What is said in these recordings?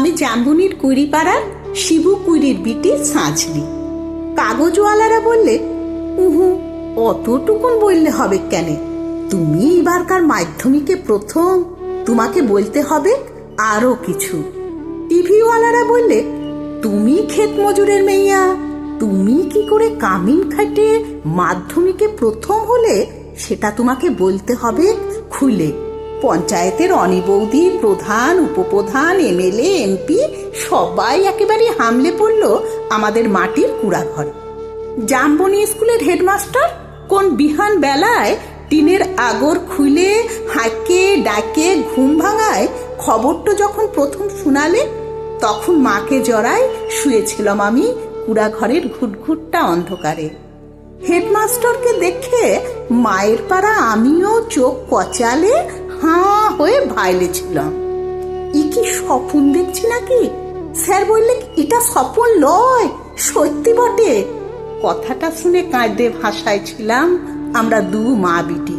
আমি জাম্বুনির কুড়িপাড়ার শিবু কুড়ির বিটি সাঁচলি কাগজওয়ালারা বললে, উহু, অতটুকুন বললে হবে কেন? তুমি এবারকার মাধ্যমিকে প্রথম, তোমাকে বলতে হবে আরও কিছু। টিভিওয়ালারা বললে, তুমি ক্ষেত মজুরের মেইয়া, তুমি কি করে কামিন খাটে মাধ্যমিকে প্রথম হলে সেটা তোমাকে বলতে হবে খুলে। পঞ্চায়েতের অনিবৌদি প্রধান, উপপ্রধান, এমএলএ, এমপি, সবাই একেবারে হামলে পড়ল আমাদের মাটির কুড়াঘরে। জাম্বনি স্কুলের হেডমাস্টার কোন বিহান বেলায় টিনের আগর খুলে হাঁকে, ডাকে, ঘুম ভাঙায় খবরটা যখন প্রথম শোনালে, তখন মাকে জড়ায় শুয়েছিলাম আমি কুড়াঘরের ঘুটঘুটটা অন্ধকারে। হেডমাস্টারকে দেখে মায়ের পাড়া আমিও চোখ কচালে হাঁ হয়ে ভাইলে ছিলাম। ই কি স্বপন দেখছি নাকি? স্যার বললে এটা স্বপন লয়, সত্যি বটে। কথাটা শুনে কাঁদে ভাষায় ছিলাম আমরা দু মা বিটি।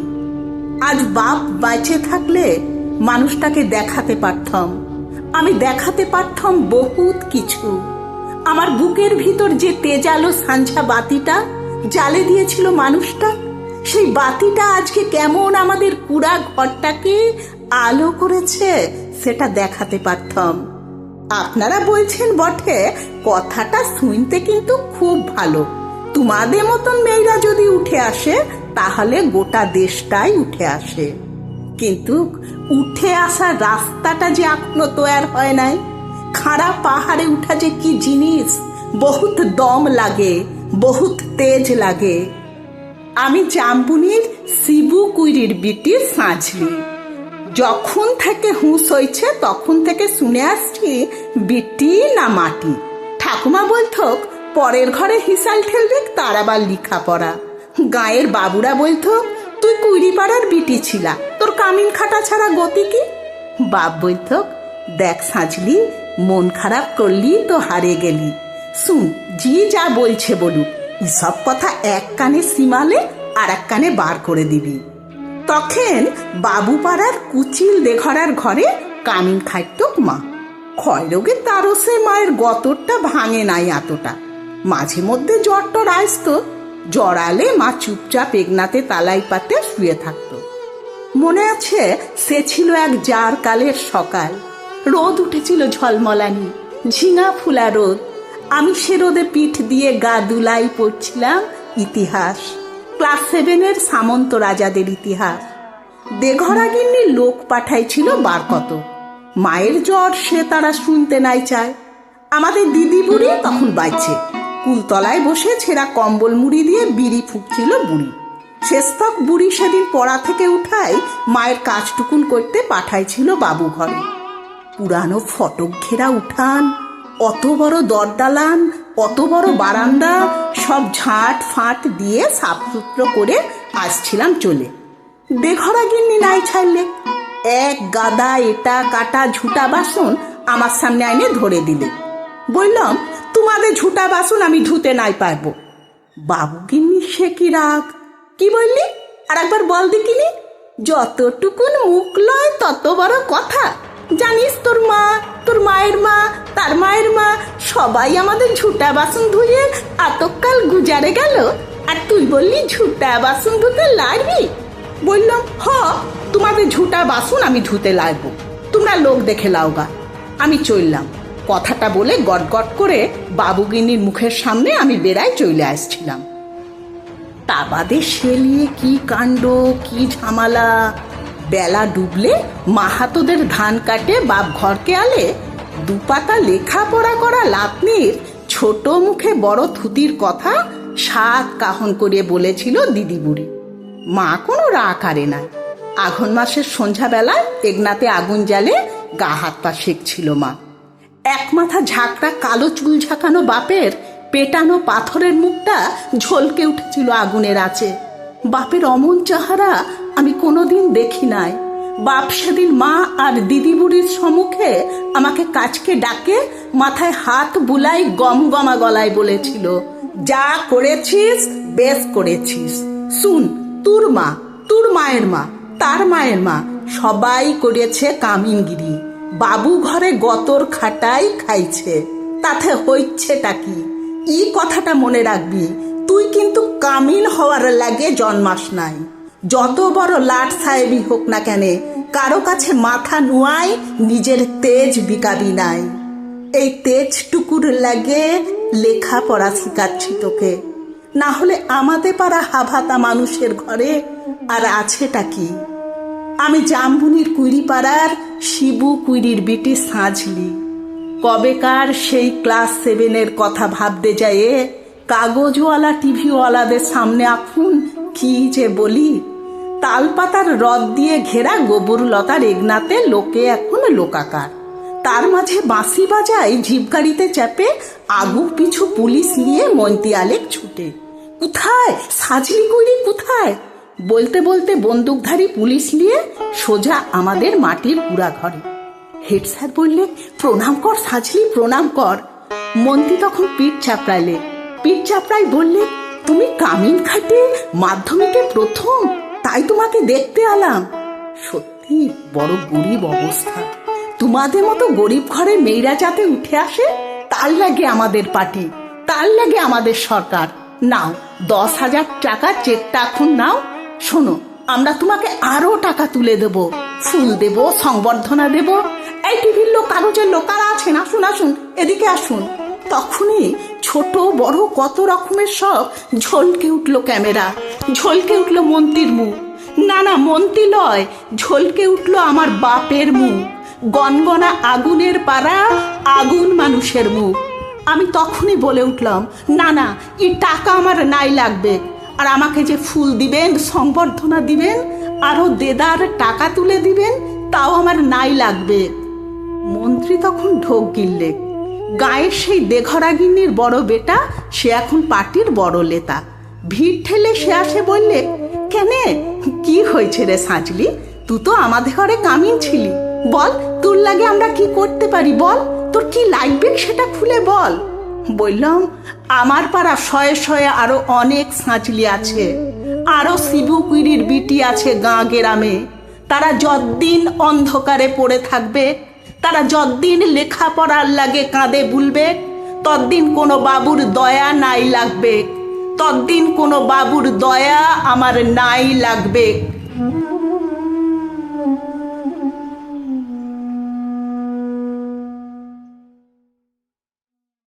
আজ বাপ বাইচে থাকলে মানুষটাকে দেখাতে পারতাম। আমি দেখাতে পারতাম বহুত কিছু। আমার বুকের ভিতর যে তেজালো সাঞ্ঝা বাতিটা জ্বালে দিয়েছিল মানুষটা সেই বাতিটা আজকে কেমন আমাদের কুড়া ঘরটাকে আলো করেছে সেটা দেখাতে পারতাম। আপনারা বলছেন বটে, কথাটা শুনতে কিন্তু খুব ভালো। তোমাদের মতন মেয়েরা যদি উঠে আসে, তাহলে গোটা দেশটাই উঠে আসে। কিন্তু উঠে আসার রাস্তাটা যে এখনও তৈয়ার হয় নাই, খাড়া পাহাড়ে উঠা যে কি জিনিস, বহুত দম লাগে, বহুত তেজ লাগে। আমি জাম্বুনির শিবু কুইরির বিটি সাঁঝলি। যখন থেকে হুঁশ হয়েছে তখন থেকে শুনে আসছি, বিটি না মাটি। ঠাকুমা বলতো পরের ঘরে হিসাল ঠেলবে তার আবার লিখা পড়া গায়ের বাবুরা বলতো তুই কুইরি পাড়ার বিটি ছিলা, তোর কামিন খাটা ছাড়া গতি কি? বাপ বলতো দেখ সাঁঝলি, মন খারাপ করলি তো হারে গেলি। শুন, জি যা বলছে বলুক। সব কথা এক কানে সীমালে আর এক কানে বার করে দিবি। তখন বাবুপাড়ার কুচিল দেঘরার ঘরে কামিন খাইত মা ক্ষয়রোগের তারসে মায়ের গতরটা ভাঙে নাই এতটা। মাঝে মধ্যে জ্বর টর আসতো জড়ালে মা চুপচাপ এগনাতে তালাই পাতে শুয়ে থাকতো। মনে আছে সে ছিল এক জার কালের সকাল। রোদ উঠেছিল ঝলমলানি, ঝিঙা ফুলা রোদ আমি সে রোদে পিঠ দিয়ে গা দুলাই পড়ছিলাম ইতিহাস। ক্লাস সেভেনের সামন্ত রাজাদের ইতিহাস। দেঘরা গিন্নি লোক পাঠাইছিল বার কত মায়ের জ্বর সে তারা শুনতে নাই চায়। আমাদের দিদি বুড়ি তখন বাইছে। কুলতলায় বসে ছেঁড়া কম্বল মুড়ি দিয়ে বিড়ি ফুঁকছিল বুড়ি। শেষতক বুড়ি সেদিন পড়া থেকে উঠাই মায়ের কাজটুকুন করতে পাঠাইছিল বাবু ঘরে পুরানো ফটক ঘেরা উঠান অত বড় দরদালান অত বড় বারান্দা, সব ঝাঁট ফাঁট দিয়ে সাফসুত্র করে আসছিলাম চলে। বেঘরা গিন্নি নাই ছাড়লে, এক গাদা এটা কাটা ঝুটা বাসন আমার সামনে আইনে ধরে দিলে। বললাম, তোমাদের ঝুটা বাসন আমি ধুতে নাই পারব। বাবু গিন্নি, সে কি রাগ? কি বললি? আর একবার বল দেখিনি। যতটুকুন মুখ লয় তত বড় কথা। জানিস তোর মা, তোর মায়ের মা, তার মায়ের মা, সবাই আমাদের ঝুটা বাসন ধুয়ে আতকাল গুজারে গেল। আর তুই বললি ঝুটা বাসন ধুতে লাগবি? বললাম, হ, তোমাদের ঝুটা বাসন আমি ধুতে লাগবো। তোমরা লোক দেখে লাওগা। আমি চললাম। কথাটা বলে গট গট করে বাবুগিনীর মুখের সামনে আমি বেড়ায় চলে আসছিলাম। তা বাদে সেলিয়ে কি কাণ্ড, কি ঝামালা? বেলা ডুবলে মাহাতোদের ধান কাটে, বাপ ঘরকে আলে। দুপাতা লেখাপড়া করা লাতনির ছোট মুখে বড় থুতির কথা সাত কাহন করিয়ে বলেছিল দিদি বুড়ি। মা কোনো রা কারে নাই। আঘন মাসের সন্ধ্যাবেলায় এগনাতে আগুন জ্বালে গা হাত পা শেখছিল মা। এক মাথা ঝাঁকড়া কালো চুল ঝাঁকানো বাপের পেটানো পাথরের মুখটা ঝলকে উঠেছিল আগুনের আঁচে। বাপের অমন চাহারা আমি কোনোদিন দেখি নাই। বাপ সেদিন মা আর দিদি বুড়ির সম্মুখে আমাকে কাজকে ডাকে, মাথায় হাত বুলাই গম গমা গলায় বলেছিল, যা করেছিস, বেশ করেছিস। শুন, তোর মা, তোর মায়ের মা, তার মায়ের মা, সবাই করেছে কামিনগিরি। বাবু ঘরে গতর খাটাই খাইছে। তাতে হইছেটা কি? ই কথাটা মনে রাখবি, তুই কিন্তু কামিল হওয়ার লাগে জন্মাস নাই। যত বড় লাট সাহেবই হোক না কেন, কারও কাছে মাথা নুয়াই, নিজের তেজ বিকাবি নাই। এই তেজটুকুর লাগে লেখাপড়া শিখাচ্ছি তোকে। না হলে আমাদের পাড়া হাভাতা মানুষের ঘরে আর আছেটা কি? আমি জামবুনির কুইরিপাড়ার শিবু কুইরির বিটি সাঁঝলি। কবেকার সেই ক্লাস সেভেনের কথা ভাবতে যায় কাগজওয়ালা টিভিওয়ালাদের সামনে আফুন কি যে বলি? তালপাতার রদ দিয়ে ঘেরা গোবর লতার এগনাতে লোকে এখন লোকাকার। তার মাঝে বাঁশি বাজায় জিপ গাড়িতে চেপে আগু পিছু পুলিশ নিয়ে মন্তি আলেক ছুটে। কোথায়? সাজলি কুইরি কোথায়? বলতে বলতে বন্দুকধারী পুলিশ নিয়ে সোজা আমাদের মাটির পুরা ঘরে। হেড স্যার বললে প্রণাম কর সাজলি, প্রণাম কর। মন্ত্রী তখন পিঠ চাপড়াইলে। পিঠ চাপড়াই বললে তুমি কামিন খাটে মাধ্যমিকে প্রথম তাই তোমাকে দেখতে আলাম সত্যি বড় গরিব অবস্থা। তোমাদের মতো গরিব ঘরে মেয়েরা যাতে উঠে আসে, তার লাগে আমাদের পার্টি, তার লাগে আমাদের সরকার। নাও, দশ হাজার টাকা চেকটা এখন নাও। শোনো, আমরা তোমাকে আরও টাকা তুলে দেব। ফুল দেব, সংবর্ধনা দেব। এই টিভির লোক, কাগজের লোকারা আছেন? আসুন আসুন, এদিকে আসুন। তখনই ছোট, বড়, কত রকমের সব ঝলকে উঠল ক্যামেরা, ঝলকে উঠল মন্ত্রীর মুখ। না না, মন্ত্রী লয়, ঝলকে উঠল আমার বাপের মুখ। গনগনা আগুনের পাড়া, আগুন মানুষের মুখ। আমি তখনই বলে উঠলাম, না না, এই টাকা আমার নাই লাগবে। আর আমাকে যে ফুল দিবেন, সংবর্ধনা দিবেন আরও দেদার টাকা তুলে দিবেন, তাও আমার নাই লাগবে। মন্ত্রী তখন ঢোক গিললে। গায়ের সেই দেঘরাগিনীর বড় বেটা, সে এখন পার্টির বড় লেতা। ভিড় ঠেলে সে আসে বললে, কেনে, কি হয়েছে রে সাঁচলি তুই তো আমাদের ঘরে কামিন ছিলি। বল, তোর লাগে আমরা কি করতে পারি বল? তোর কি লাগবে সেটা খুলে বল। বললাম, আমার পাড়া শয়ে শয়ে আরও অনেক সাঁচলি আছে। আরও শিবু কুইরির বিটি আছে গাঁ গেরামে। তারা যদ্দিন অন্ধকারে পড়ে থাকবে তারা যদ্দিন লেখাপড়ার লাগে কাঁদে বুলবে তদ্দিন কোনো বাবুর দয়া নাই লাগবে তদ্দিন কোনো বাবুর দয়া আমার নাই লাগবে।